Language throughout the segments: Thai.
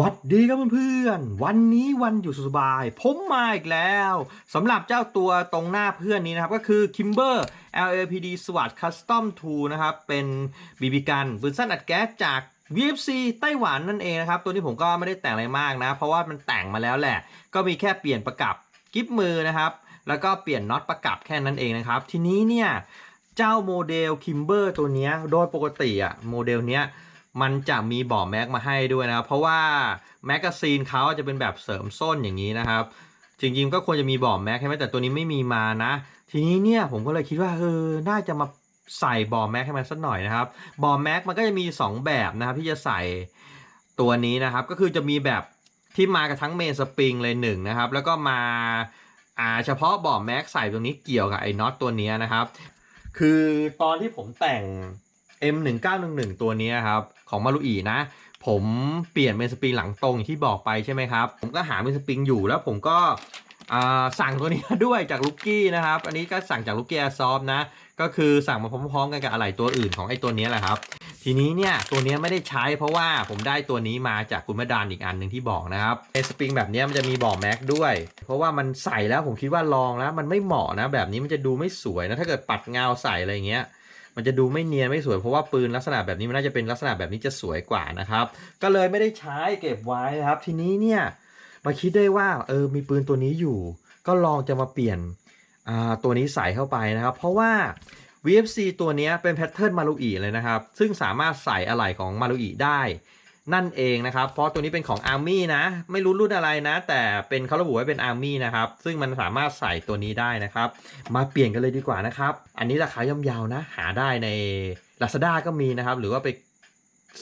วัดดีครับเพื่อนๆ วันนี้วันอยู่สบาย ผมมาอีกแล้วสำหรับเจ้าตัวตรงหน้าเพื่อนนี้นะครับ ก็คือ Kimber LAPD SWAT Custom 2 นะครับ เป็นบีบีกันปืนสั้นอัดแก๊สจาก VFC ไต้หวันนั่นเองนะครับ ตัวนี้ผมก็ไม่ได้แต่งอะไรมากนะ เพราะว่ามันแต่งมาแล้วแหละ ก็มีแค่เปลี่ยนประกับกิฟมือนะครับ แล้วก็เปลี่ยนน็อตประกับแค่นั้นเองนะครับ ทีนี้เนี่ย เจ้าโมเดล Kimber ตัวนี้โดยปกติอะโมเดลเนี้ย มันจะมีบ่อแม็กมาให้ด้วยนะครับ เพราะว่าแมกกาซีนเขาจะเป็นแบบเสริมส้นอย่างนี้นะครับ จริงๆก็ควรจะมีบ่อแม็กใช่ไหมแต่ตัวนี้ไม่มีมานะ ทีนี้เนี่ยผมก็เลยคิดว่าเออน่าจะมาใส่บ่อแม็กให้มันสักหน่อยนะครับบ่อแม็กมันก็จะมี 2 แบบนะครับ ที่จะใส่ตัวนี้นะครับ ก็คือจะมีแบบที่มากับทั้งเมนสปริงเลยหนึ่งนะครับ แล้วก็มาอ่าเฉพาะบ่อแม็กใส่ตรงนี้เกี่ยวกับไอ้น็อตตัวนี้นะครับ คือตอนที่ผมแต่ง M1911 ตัวนี้ครับ ของมารุอีนะ ผมเปลี่ยนเป็นสปริงหลังตรงที่บอกไปใช่ไหมครับ ผมก็หาเป็นสปริงอยู่แล้วผมก็อ่าสั่งตัวนี้ด้วยจากลูกกี้นะครับ อันนี้ก็สั่งจากลูกกี้แอร์ซอฟนะ ก็คือสั่งมาพร้อมๆกันกับอะไหล่ตัวอื่นของไอ้ตัวนี้แหละครับ ทีนี้เนี่ยตัวนี้ไม่ได้ใช้เพราะว่าผมได้ตัวนี้มาจากคุณแม่ดานอีกอันหนึ่งที่บอกนะครับไอ้สปริงแบบนี้มันจะมีบ่อแม็กด้วย เพราะว่ามันใส่แล้วผมคิดว่าลองแล้วมันไม่เหมาะนะ แบบนี้มันจะดูไม่สวยนะถ้าเกิดปัดเงาใส่อะไรเงี้ย มันจะดูไม่เนียนไม่สวยเพราะว่าปืนลักษณะแบบนี้มันน่าจะเป็นลักษณะแบบนี้จะสวยกว่านะครับ ก็เลยไม่ได้ใช้เก็บไว้นะครับ ทีนี้เนี่ยมาคิดได้ว่าเออมีปืนตัวนี้อยู่ ก็ลองจะมาเปลี่ยนตัวนี้ใส่เข้าไปนะครับ เพราะว่า VFC ตัวนี้เป็นแพทเทิร์นมารุอีเลยนะครับ ซึ่งสามารถใส่อะไหล่ของมารุอีได้ นั่นเองนะครับ เพราะตัวนี้เป็นของ Army นะ ไม่รู้รุ่นอะไรนะ แต่เป็นเขาระบุไว้เป็น Army นะครับ ซึ่งมันสามารถใส่ตัวนี้ได้นะครับ มาเปลี่ยนกันเลยดีกว่านะครับ อันนี้ราคาย่อมเยาวนะ หาได้ใน Lazada ก็มีนะครับ หรือว่าไป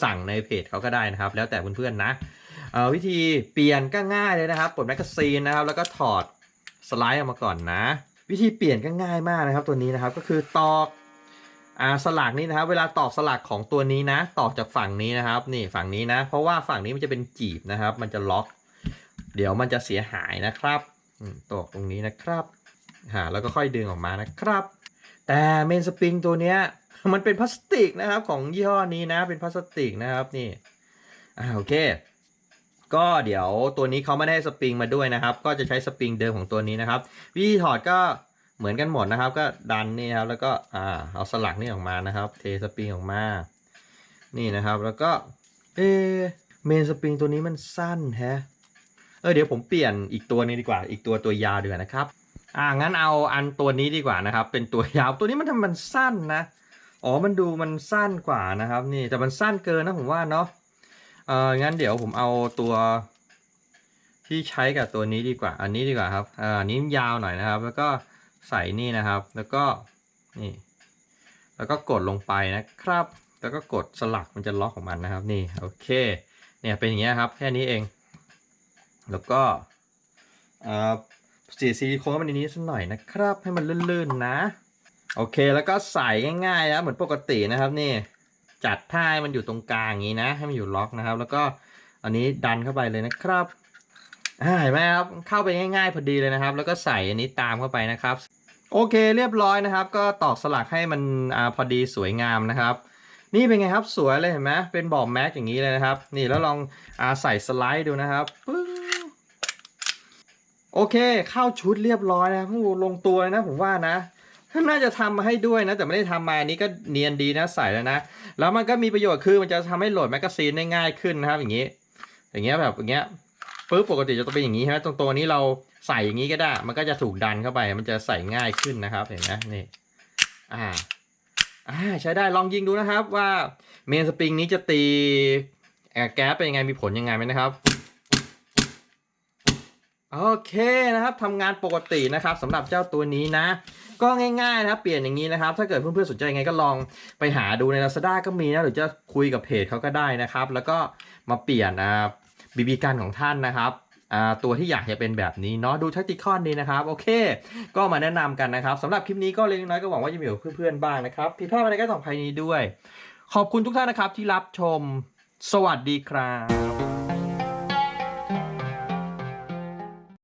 สั่งในเพจเขาก็ได้นะครับ แล้วแต่เพื่อนๆนะเอ่อวิธีเปลี่ยนก็ง่ายเลยนะครับปลดแมกกาซีนนะครับ แล้วก็ถอดสไลด์ออกมาก่อนนะ วิธีเปลี่ยนก็ง่ายมากนะครับ ตัวนี้นะครับ ก็คือตอก อ่าสลักนี้นะครับ เวลาตอกสลักของตัวนี้นะ ตอกจากฝั่งนี้นะครับ นี่ฝั่งนี้นะ เพราะว่าฝั่งนี้มันจะเป็นจีบนะครับ มันจะล็อก เดี๋ยวมันจะเสียหายนะครับตอกตรงนี้นะครับฮะแล้วก็ค่อยดึงออกมานะครับ แต่เมนสปริงตัวเนี้ยมันเป็นพลาสติกนะครับของยี่ห้อนี้นะ เป็นพลาสติกนะครับนี่อ่าโอเค ก็เดี๋ยวตัวนี้เขาไม่ได้สปริงมาด้วยนะครับ ก็จะใช้สปริงเดิมของตัวนี้นะครับ วิธีถอดก็ เหมือนกันหมดนะครับ ก็ดันนี่ครับแล้วก็อ่าเอาสลักนี่ออกมานะครับ เทสปริงออกมา นี่นะครับแล้วก็เอเมนสปริงตัวนี้มันสั้นแฮะเออเดี๋ยวผมเปลี่ยนอีกตัวนี้ดีกว่า อีกตัวตัวยาวดีกว่านะครับ อ่างั้นเอาอันตัวนี้ดีกว่านะครับ เป็นตัวยาวตัวนี้มันทำมันสั้นนะอ๋อมันดูมันสั้นกว่านะครับ นี่แต่มันสั้นเกินนะผมว่าเนาะเอองั้นเดี๋ยวผมเอาตัวที่ใช้กับตัวนี้ดีกว่า อันนี้ดีกว่าครับอ่านี้ยาวหน่อยนะครับ แล้วก็ ใส่นี่นะครับ แล้วก็นี่ แล้วก็กดลงไปนะครับ แล้วก็กดสลักมันจะล็อกของมันนะครับ นี่โอเค เนี่ยเป็นอย่างเงี้ยครับ แค่นี้เอง แล้วก็อ่าสีซิลิโคนเข้าไปในนี้สักหน่อยนะครับ ให้มันลื่นๆนะ โอเคแล้วก็ใส่ง่ายๆนะเหมือนปกตินะครับนี่จัดท่าให้มันอยู่ตรงกลางอย่างนี้นะ ให้มันอยู่ล็อกนะครับ แล้วก็อันนี้ดันเข้าไปเลยนะครับ เห็นไหมครับเข้าไปง่ายๆพอดีเลยนะครับ แล้วก็ใส่อันนี้ตามเข้าไปนะครับ โอเคเรียบร้อยนะครับ ก็ตอกสลักให้มันอ่าพอดีสวยงามนะครับ นี่เป็นไงครับสวยเลยเห็นไหมเป็นบอร์แม็กอย่างนี้เลยนะครับ นี่แล้วลองอาใส่สไลด์ดูนะครับโอเคเข้าชุดเรียบร้อยนะเพิ่งลงตัวเลยนะผมว่านะน่าจะทำมาให้ด้วยนะ แต่ไม่ได้ทำมาอันนี้ก็เนียนดีนะใส่แล้วนะ แล้วมันก็มีประโยชน์คือมันจะทำให้โหลดแมกกาซีนได้ง่ายขึ้นนะครับ อย่างนี้ อย่างเงี้ยแบบอย่างเงี้ย ปุ๊บปกติจะต้องเป็นอย่างนี้ใช่ไหมตรงตัวนี้เราใส่อย่างนี้ก็ได้ มันก็จะถูกดันเข้าไป มันจะใส่ง่ายขึ้นนะครับ เห็นไหมนี่ อ่า อ่า ใช้ได้ลองยิงดูนะครับว่าเมนสปริงนี้จะตีแอร์แก๊สเป็นยังไงมีผลยังไงไหมนะครับโอเคนะครับทำงานปกตินะครับสำหรับเจ้าตัวนี้นะ ก็ง่ายๆนะครับเปลี่ยนอย่างนี้นะครับ ถ้าเกิดเพื่อนๆสนใจยังไงก็ลองไปหาดูใน Lazada ก็มีนะหรือจะคุยกับเพจเขาก็ได้นะครับ แล้วก็มาเปลี่ยนอ่า บีบีการของท่านนะครับอ่าตัวที่อยากจะเป็นแบบนี้เนาะดูแทคติคอนดีนะครับ โอเค ก็มาแนะนำกันนะครับสำหรับคลิปนี้ก็เล็กน้อยก็หวังว่าจะมีเพื่อนๆบ้างนะครับผิดพลาดอะไรก็ต้องภัยนี้ด้วย ขอบคุณทุกท่านนะครับที่รับชมสวัสดีครับ